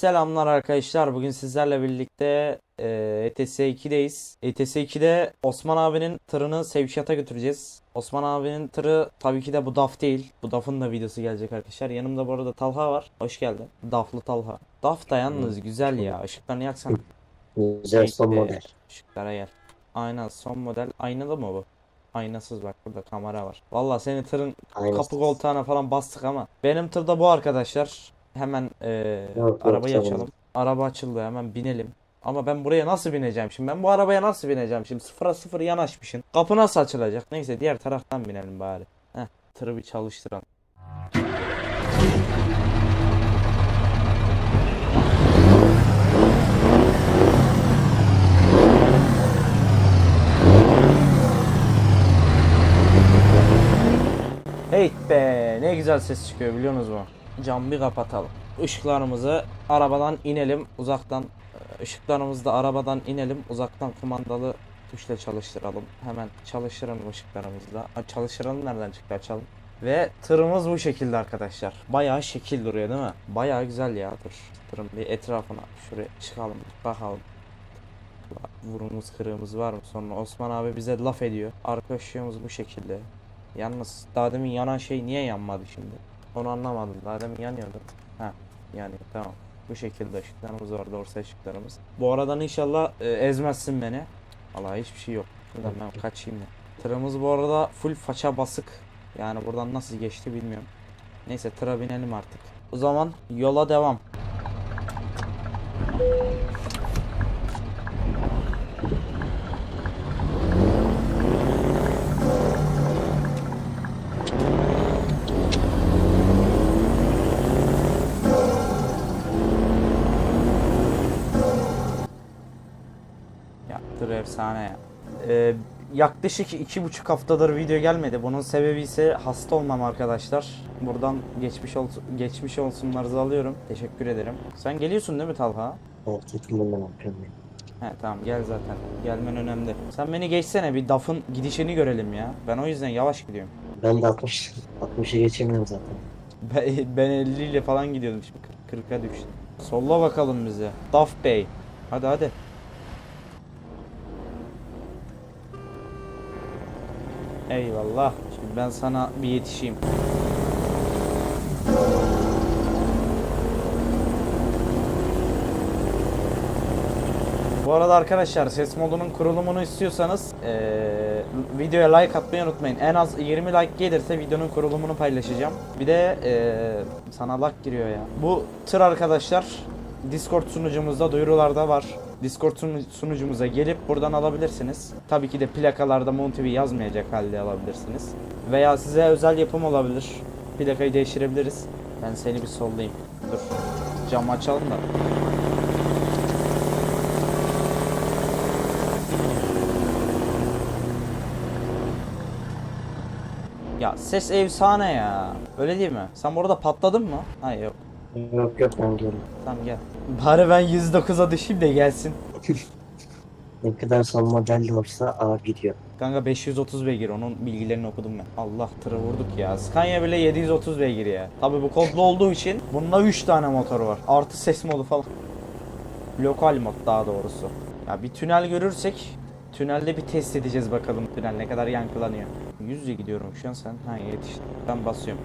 Selamlar arkadaşlar. Bugün sizlerle birlikte e, ETS 2'deyiz. ETS 2'de Osman abinin tırını sevkiyata götüreceğiz. Osman abinin tırı tabii ki de bu DAF değil. Bu DAF'ın da videosu gelecek arkadaşlar. Yanımda bu arada Talha var. Hoş geldin. DAF'lı Talha. DAF da yalnız güzel ya. Işıklarını yaksana. Güzel son model. Işıklara gel. Aynen son model. Aynalı mı bu? Aynasız bak burada kamera var. Valla senin tırın Aynısı. kapı koltuğuna falan bastık ama benim tırda bu arkadaşlar. Hemen Yok, yok, arabayı tamam. açalım. Araba açıldı hemen binelim. Ama ben buraya nasıl bineceğim şimdi? Ben bu arabaya nasıl bineceğim şimdi? Sıfıra sıfır yanaşmışım. Kapı nasıl açılacak? Neyse diğer taraftan binelim bari. Heh, tırı bir çalıştıralım. Hey be ne güzel ses çıkıyor biliyorsunuz mu? Cam bir kapatalım. Işıklarımızı arabadan inelim uzaktan e, ışıklarımızı da arabadan inelim uzaktan kumandalı tuşla çalıştıralım. Hemen çalıştıralım ışıklarımızı da. Çalıştıralım nereden çıktı açalım. Ve tırımız bu şekilde arkadaşlar. Bayağı şekil duruyor değil mi? Bayağı güzel ya dur. Tırın bir etrafına şuraya çıkalım bakalım. Vurumuz kırığımız var mı? Sonra Osman abi bize laf ediyor. Arka ışığımız bu şekilde. Yalnız daha demin yanan şey niye yanmadı şimdi? Onu anlamadım. Daha demin yanıyordu. Ha, yani tamam. Bu şekilde ışıklarımız var, dorsa ışıklarımız. Bu aradan inşallah e, ezmezsin beni. Allah hiçbir şey yok. Şuradan ben kaçayım da. Tırımız bu arada full faça basık. Yani buradan nasıl geçti bilmiyorum. Neyse tıra binelim artık. O zaman yola devam. Efsane ya. Ee, yaklaşık iki buçuk haftadır video gelmedi. Bunun sebebi ise hasta olmam arkadaşlar. Buradan geçmiş olsun geçmiş olsunlarınızı alıyorum. Teşekkür ederim. Sen geliyorsun değil mi Talha? Evet, yakınından yapıyorum. He tamam gel zaten. Gelmen önemli. Sen beni geçsene bir DAF'ın gidişini görelim ya. Ben o yüzden yavaş gidiyorum. Ben de 60, 60'ı geçemiyorum zaten. Ben, ben 50 ile falan gidiyordum şimdi 40'a düştüm. Solla bakalım bize. DAF Bey. Hadi hadi. Eyvallah. Şimdi ben sana bir yetişeyim. Bu arada arkadaşlar ses modunun kurulumunu istiyorsanız eee, videoya like atmayı unutmayın. En az 20 like gelirse videonun kurulumunu paylaşacağım. Bir de eee, sana like giriyor ya. Bu tır arkadaşlar Discord sunucumuzda duyurularda var. Discord sunu- sunucumuza gelip buradan alabilirsiniz. Tabii ki de plakalarda Montevi yazmayacak halde alabilirsiniz. Veya size özel yapım olabilir. Plakayı değiştirebiliriz. Ben seni bir sollayayım. Dur. Camı açalım da. Ya ses efsane ya. Öyle değil mi? Sen burada patladın mı? Hayır yok. Yok yok ben. Tamam gel. Bari ben 109'a düşeyim de gelsin. Ne kadar son model de olsa ağır gidiyor. Kanka 530 beygir onun bilgilerini okudum ben. Allah tırı vurduk ya. Scania bile 730 beygir ya. Tabi bu kodlu olduğu için bunda 3 tane motor var. Artı ses modu falan. Lokal mod daha doğrusu. Ya bir tünel görürsek tünelde bir test edeceğiz bakalım tünel ne kadar yankılanıyor. 100'e gidiyorum şu an sen. Ha yetiştin. Ben basıyorum.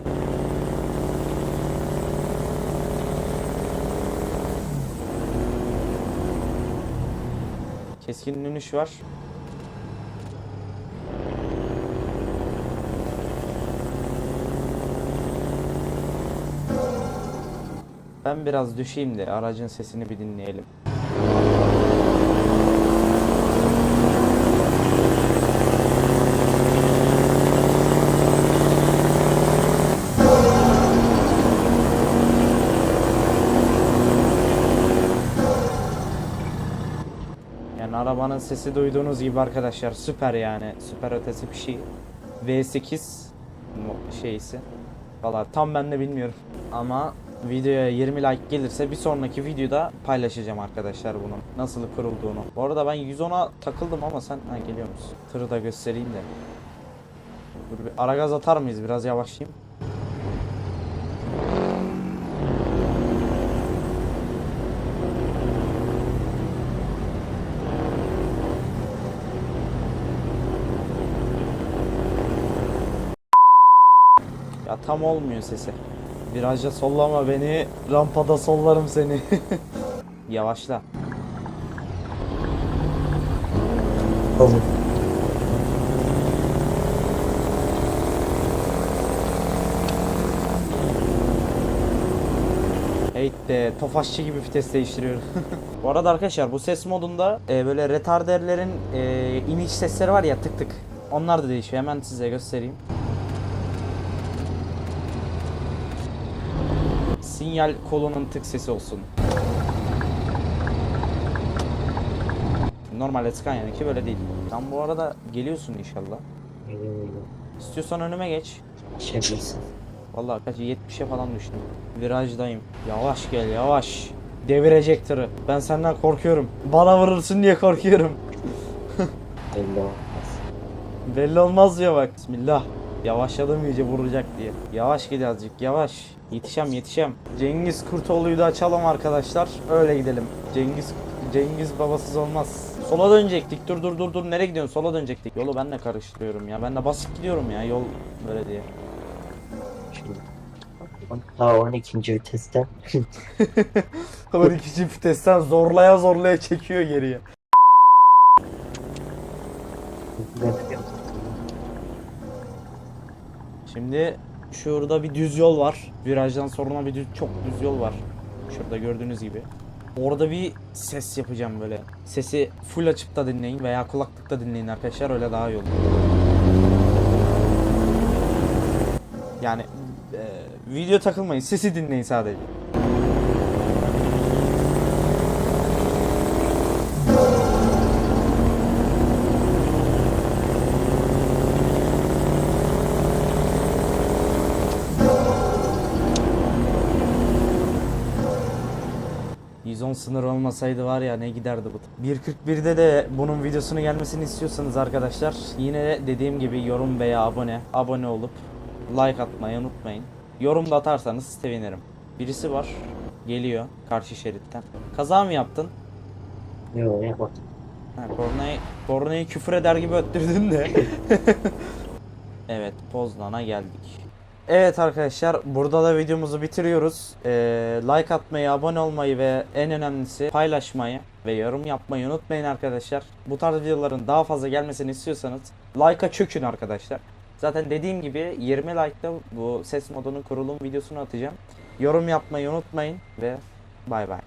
Keskin dönüş var. Ben biraz düşeyim de aracın sesini bir dinleyelim. Yani arabanın sesi duyduğunuz gibi arkadaşlar süper yani süper ötesi bir şey. V8 mo- şeysi. Valla tam ben de bilmiyorum. Ama videoya 20 like gelirse bir sonraki videoda paylaşacağım arkadaşlar bunun nasıl kurulduğunu. Bu arada ben 110'a takıldım ama sen ha geliyor musun? Tırı da göstereyim de. Dur bir ara gaz atar mıyız biraz yavaşlayayım. Tam olmuyor sesi. Virajda sollama beni, rampada sollarım seni. Yavaşla. Olur. Hey de tofaşçı gibi vites değiştiriyorum. bu arada arkadaşlar bu ses modunda e, böyle retarderlerin e, iniş sesleri var ya tık tık. Onlar da değişiyor. Hemen size göstereyim. Sinyal kolunun tık sesi olsun. Normalde Scania'nınki böyle değil. Sen bu arada geliyorsun inşallah. Geliyorum. İstiyorsan önüme geç. Geçebilirsin. Vallahi kaç 70'e falan düştüm. Virajdayım. Yavaş gel yavaş. Devirecek tırı. Ben senden korkuyorum. Bana vurursun diye korkuyorum. Belli olmaz. Belli olmaz diyor bak. Bismillah. Yavaşladım iyice vuracak diye. Yavaş gel azıcık yavaş. Yetişem yetişem. Cengiz Kurtoğlu'yu da açalım arkadaşlar. Öyle gidelim. Cengiz Cengiz babasız olmaz. Sola dönecektik. Dur dur dur dur. Nereye gidiyorsun? Sola dönecektik. Yolu ben de karıştırıyorum ya. Ben de basık gidiyorum ya. Yol böyle diye. Daha 12. viteste. 12. vitesten zorlaya zorlaya çekiyor geriye. Şimdi şurada bir düz yol var. Virajdan sonra bir düz, çok düz yol var. Şurada gördüğünüz gibi. Orada bir ses yapacağım böyle. Sesi full açıp da dinleyin veya kulaklıkta dinleyin arkadaşlar öyle daha iyi olur. Yani e, video takılmayın sesi dinleyin sadece. %10 sınır olmasaydı var ya ne giderdi bu. 1.41'de de bunun videosunu gelmesini istiyorsanız arkadaşlar yine de dediğim gibi yorum veya abone abone olup like atmayı unutmayın. Yorum da atarsanız sevinirim. Birisi var geliyor karşı şeritten. Kaza mı yaptın? Yok yapmadım. Ha, kornayı, kornayı küfür eder gibi öttürdün de. evet Poznan'a geldik. Evet arkadaşlar burada da videomuzu bitiriyoruz. Ee, like atmayı, abone olmayı ve en önemlisi paylaşmayı ve yorum yapmayı unutmayın arkadaşlar. Bu tarz videoların daha fazla gelmesini istiyorsanız like'a çökün arkadaşlar. Zaten dediğim gibi 20 like'da bu ses modunun kurulum videosunu atacağım. Yorum yapmayı unutmayın ve bay bay.